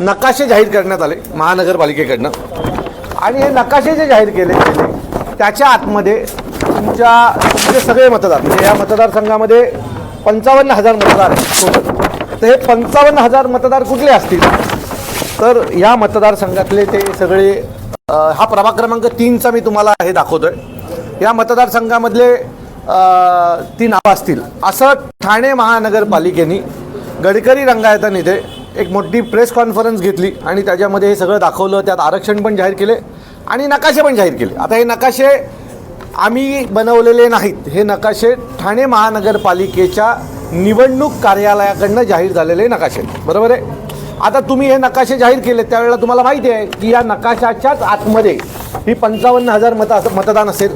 नकाशे जाहीर करण्यात आले महानगरपालिकेकडनं. आणि हे नकाशे जे जाहीर केले गेले त्याच्या आतमध्ये तुमच्या तुमचे सगळे मतदार म्हणजे या मतदारसंघामध्ये पंचावन्न हजार मतदार आहेत तर हे पंचावन्न हजार मतदार कुठले असतील? तर या मतदारसंघातले ते सगळे हा प्रभाग क्रमांक तीनचा मी तुम्हाला हे दाखवतोय. या मतदारसंघामधले ती नावं असतील असं ठाणे महानगरपालिकेने गडकरी रंगायतन इथे एक मोठी प्रेस कॉन्फरन्स घेतली आणि त्याच्यामध्ये हे सगळं दाखवलं. त्यात आरक्षण पण जाहीर केले आणि नकाशे पण जाहीर केले. आता हे नकाशे आम्ही बनवलेले नाहीत. हे नकाशे ठाणे महानगरपालिकेच्या निवडणूक कार्यालयाकडनं जाहीर झालेले नकाशे. बरोबर आहे? आता तुम्ही हे नकाशे जाहीर केले त्यावेळेला तुम्हाला माहिती आहे की या नकाशाच्याच आतमध्ये ही पंचावन्न हजार मत मतदान असेल.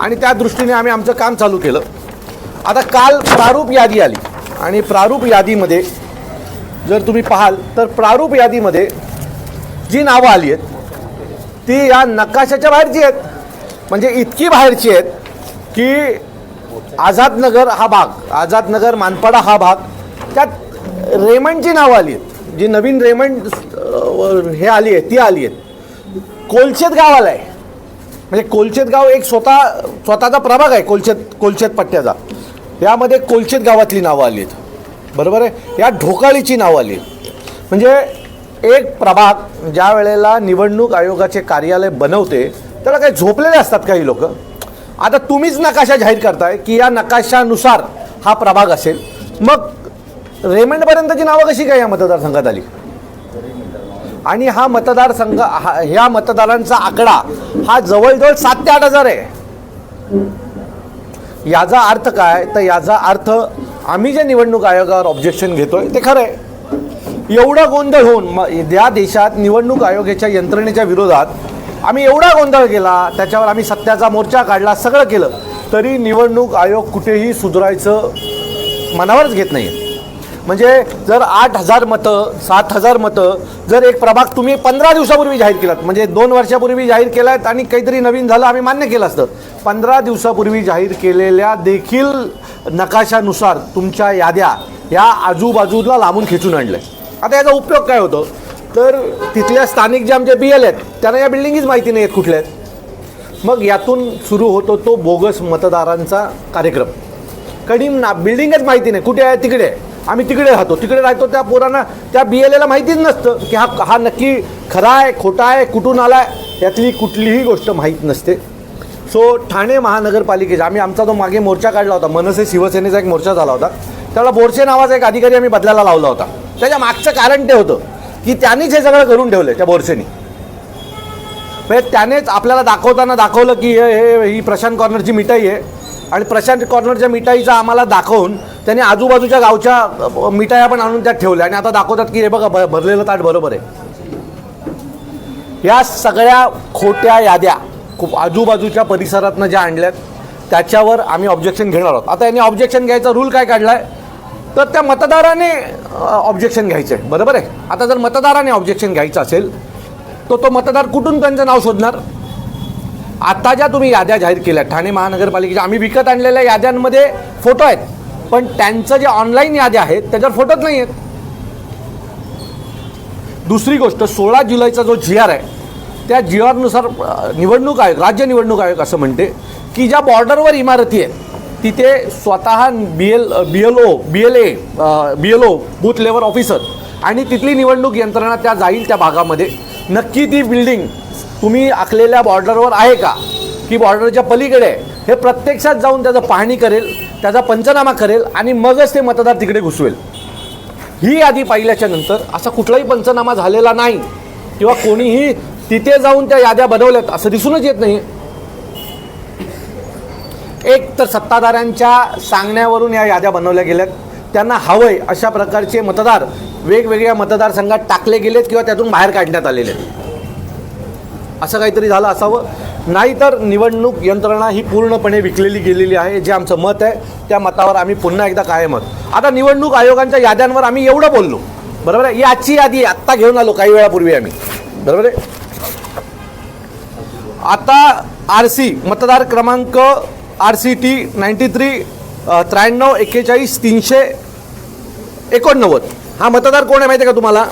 आणि त्या दृष्टीने आम्ही आमचं काम चालू केलं. आता काल प्रारूप यादी आली आणि प्रारूप यादीमध्ये जर तुम्ही पाहाल तर प्रारूप यादीमध्ये जी नावं आली आहेत ती या नकाशाच्या बाहेरची आहेत म्हणजे इतकी बाहेरची आहेत की आझादनगर हा भाग आझादनगर मानपाडा हा भाग त्यात रेमंडची नावं आली आहेत. जी नवीन रेमंड हे आली आहे ती आली आहेत. कोलशेत गावाला आहे. म्हणजे कोलचेत गाव एक स्वतः स्वतःचा प्रभाग आहे कोलशेत कोलशेत पट्ट्याचा. यामध्ये कोलशेत गावातली नावं आली आहेत. बरोबर आहे? या ढोकाळीची नावं आली. म्हणजे एक प्रभाग ज्या वेळेला निवडणूक आयोगाचे कार्यालय बनवते त्याला काही झोपलेले असतात काही लोक. आता तुम्हीच नकाशा जाहीर करताय की या नकाशानुसार हा प्रभाग असेल. मग रेमंडपर्यंतची नावं कशी काय या मतदारसंघात आली? आणि हा मतदारसंघ हा ह्या मतदारांचा आकडा हा जवळजवळ सात ते आठ हजार आहे. याचा अर्थ काय? तर याचा अर्थ आम्ही जे निवडणूक आयोगावर ऑब्जेक्शन घेतोय ते खरं आहे. एवढा गोंधळ होऊन म या देशात निवडणूक आयोगाच्या यंत्रणेच्या विरोधात आम्ही एवढा गोंधळ केला त्याच्यावर आम्ही सत्याचा मोर्चा काढला सगळं केलं तरी निवडणूक आयोग कुठेही सुधारायचं मनावरच घेत नाही म्हणजे जर आठ हजार मतं सात हजार मतं जर एक प्रभाग तुम्ही पंधरा दिवसापूर्वी जाहीर केलात म्हणजे दोन वर्षापूर्वी जाहीर केलात आणि काहीतरी नवीन झालं आम्ही मान्य केलं असतं. पंधरा दिवसापूर्वी जाहीर केलेल्या देखील नकाशानुसार तुमच्या याद्या या आजूबाजूला लांबून खिचून आणल्या. आता याचा उपयोग काय होतो? तर तिथल्या स्थानिक जे आमचे बी एल आहेत त्यांना या बिल्डिंगीच माहिती नाही आहेत कुठल्या आहेत. मग यातून सुरू होतो तो बोगस मतदारांचा कार्यक्रम. कधी ना बिल्डिंगच माहिती नाही. कुठे आहे? तिकडे आहे. आम्ही तिकडे राहतो. तिकडे राहतो त्या पोरांना त्या बी एल एला माहितीच नसतं की हा हा नक्की खरा आहे खोटा आहे कुठून आला आहे यातली कुठलीही गोष्ट माहीत नसते. सो ठाणे महानगरपालिकेचा आम्ही आमचा तो मागे मोर्चा काढला होता. मनसे शिवसेनेचा एक मोर्चा झाला होता. त्याला बोरसे नावाचा एक अधिकारी आम्ही बदलायला लावला होता. त्याच्या मागचं कारण ते होतं की त्यांनीच हे सगळं करून ठेवलं त्या बोरसेनी म्हणजे त्यानेच आपल्याला दाखवताना दाखवलं की हे हे ही प्रशांत कॉर्नरची मिठाई आहे. आणि प्रशांत कॉर्नरच्या मिठाईचा आम्हाला दाखवून त्यांनी आजूबाजूच्या गावच्या मिठाया पण आणून त्यात ठेवल्या. आणि आता दाखवतात की हे बघा भरलेलं ताट बरोबर आहे. या सगळ्या खोट्या याद्या खूप आजूबाजूच्या परिसरातनं ज्या आणल्यात त्याच्यावर आम्ही ऑब्जेक्शन घेणार आहोत. आता यांनी ऑब्जेक्शन घ्यायचा रूल काय काढला आहे तर त्या मतदाराने ऑब्जेक्शन घ्यायचं. आहे बरोबर आहे? आता जर मतदाराने ऑब्जेक्शन घ्यायचं असेल तर तो मतदार कुठून त्यांचं नाव शोधणार? आता ज्या तुम्ही याद्या जाहीर केल्या ठाणे महानगरपालिकेच्या आम्ही विकत आणलेल्या याद्यांमध्ये फोटो आहेत. पण त्यांचं जे ऑनलाईन याद्या आहेत त्याच्यावर फोटोच नाही आहेत दुसरी गोष्ट सोळा जुलैचा जो जी आर आहे त्या जी आरनुसार निवडणूक आयोग राज्य निवडणूक आयोग असं म्हणते की ज्या बॉर्डरवर इमारती आहेत तिथे स्वतः B L B L O B L A B L O booth level officer आणि तिथली निवडणूक यंत्रणा त्या जाईल त्या भागामध्ये. नक्की ती बिल्डिंग तुम्ही आखलेल्या बॉर्डरवर आहे का? की बॉर्डरच्या पलीकडे आहे? हे प्रत्यक्षात जाऊन त्याचं पाहणी करेल. त्याचा पंचनामा करेल आणि मगच ते मतदार तिकडे घुसवेल. ही यादी पाहिल्याच्या नंतर असा कुठलाही पंचनामा झालेला नाही. किंवा कोणीही तिथे जाऊन त्या याद्या बनवल्यात असं दिसूनच येत नाही. एक तर सत्ताधाऱ्यांच्या सांगण्यावरून या याद्या बनवल्या गेल्यात. त्यांना हवंय अशा प्रकारचे मतदार वेगवेगळ्या मतदारसंघात टाकले गेलेत किंवा त्यातून बाहेर काढण्यात आलेले आहेत. असं काहीतरी झालं असावं. नाहीतर निवडणूक यंत्रणा ही पूर्णपणे विकलेली गेलेली आहे जे आमचं मत आहे त्या मतावर आम्ही पुन्हा एकदा कायमत आता निवडणूक आयोगांच्या याद्यांवर आम्ही एवढं बोललो बरोबर आहे? याची यादी आत्ता घेऊन आलो काही वेळापूर्वी आम्ही बरोबर आहे? आता आर सी मतदार क्रमांक R C T ninety three त्र्याण्णव एक्केचाळीस तीनशे एकोणनव्वद. हा मतदार कोण आहे माहिती आहे का तुम्हाला?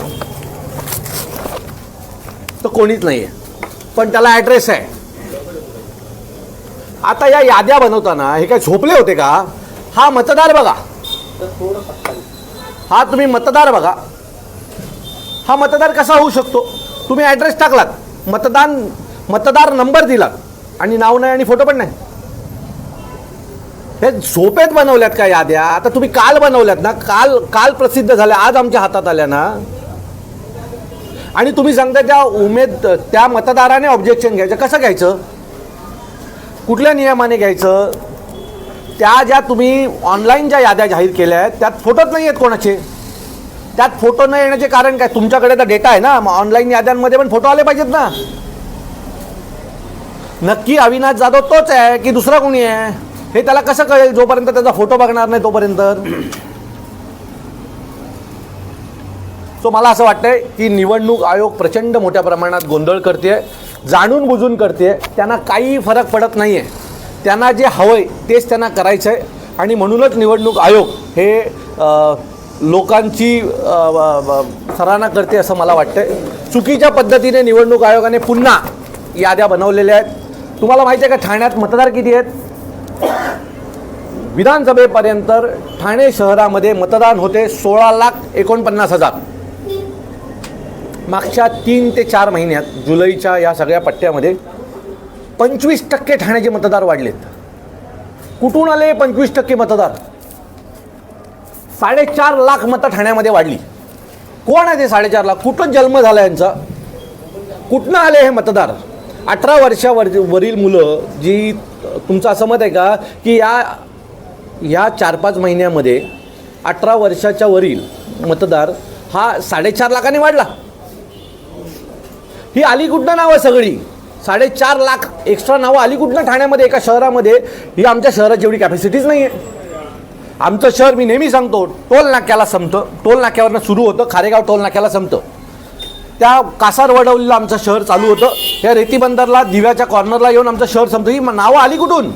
तर कोणीच नाही आहे पण त्याला ॲड्रेस आहे. आता या याद्या बनवताना हे काय झोपले होते का? हा मतदार बघा. हा तुम्ही मतदार बघा. हा मतदार कसा होऊ शकतो? तुम्ही ॲड्रेस टाकलात. मतदान मतदार नंबर दिलात. आणि नाव नाही आणि फोटो पण नाही. हे झोपेत बनवल्यात का याद्या? आता तुम्ही काल बनवल्यात ना? काल काल प्रसिद्ध झाल्या. आज आमच्या हातात आल्या ना? आणि तुम्ही सांगता त्या उमेद त्या मतदाराने ऑब्जेक्शन घ्यायचं. कसं घ्यायचं? कुठल्या नियमाने घ्यायचं? त्या ज्या तुम्ही ऑनलाईन ज्या याद्या जाहीर केल्या आहेत त्यात फोटोच नाही आहेत कोणाचे? त्यात फोटो न येण्याचे कारण काय? तुमच्याकडे तर डेटा आहे ना. मग ऑनलाईन याद्यांमध्ये पण फोटो आले पाहिजेत ना. नक्की अविनाश जाधव तोच आहे की दुसरा कोणी आहे? हे त्याला कसं कळेल जोपर्यंत त्याचा फोटो बघणार नाही तोपर्यंत? सो मला असं वाटतंय की निवडणूक आयोग प्रचंड मोठ्या प्रमाणात गोंधळ करते जाणून बुजून करते त्यांना काही फरक पडत नाही आहे त्यांना जे हवं आहे तेच त्यांना करायचं आहे आणि म्हणूनच निवडणूक आयोग हे लोकांची सराहना करते असं मला वाटतंय. चुकीच्या पद्धतीने निवडणूक आयोगाने पुन्हा याद्या बनवलेल्या आहेत. तुम्हाला माहिती आहे का ठाण्यात मतदार किती आहेत? विधानसभेपर्यंत ठाणे शहरामध्ये मतदान होते सोळा लाख एकोणपन्नास हजार. मागच्या तीन ते चार महिन्यात जुलैच्या या सगळ्या पट्ट्यामध्ये पंचवीस टक्के ठाण्याचे मतदार वाढलेत. कुठून आले पंचवीस टक्के मतदार? साडेचार लाख मतं ठाण्यामध्ये वाढली. कोण आहे ते साडेचार लाख? कुठं जन्म झाला यांचा? कुठनं आले हे मतदार? अठरा वर्षावर वरील मुलं जी तुमचं असं मत आहे का की या या चार पाच महिन्यामध्ये अठरा वर्षाच्या वरील मतदार हा साडेचार लाखाने वाढला. ही आली नावं सगळी? साडेचार लाख एक्स्ट्रा नावं आली ठाण्यामध्ये एका शहरामध्ये? ही आमच्या शहराची एवढी कॅपॅसिटीच नाही आहे आमचं शहर मी नेहमी सांगतो टोल नाक्याला संपतं. टोल नाक्यावरनं सुरू होतं खारेगाव टोल नाक्याला संपतं. त्या कासार वडवलीला आमचं शहर चालू होतं. त्या रेती बंदरला दिव्याच्या कॉर्नरला येऊन आमचं शहर संपतं. ही नावं आली कुठून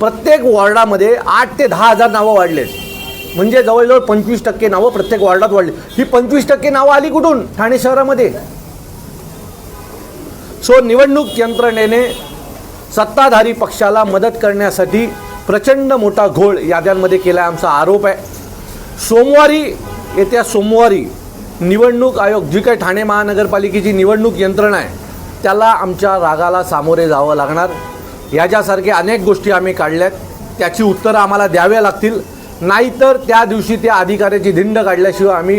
प्रत्येक वॉर्डामध्ये आठ ते दहा हजार नावं वाढलेत. म्हणजे जवळजवळ पंचवीस टक्के नावं प्रत्येक वॉर्डात वाढली. ही पंचवीस टक्के नावं आली कुठून ठाणे शहरामध्ये? सो निवडणूक यंत्रणेने सत्ताधारी पक्षाला मदत करण्यासाठी प्रचंड मोठा घोळ याद्यांमध्ये केला आमचा आरोप आहे. सोमवारी येत्या सोमवारी निवडणूक आयोग जी काही ठाणे महानगरपालिकेची निवडणूक यंत्रणा आहे त्याला आमच्या रागाला सामोरे जावं लागणार. याच्यासारख्या अनेक गोष्टी आम्ही काढल्यात. त्याची उत्तरं आम्हाला द्याव्या लागतील. नाहीतर त्या दिवशी त्या अधिकाऱ्याची धिंड काढल्याशिवाय आम्ही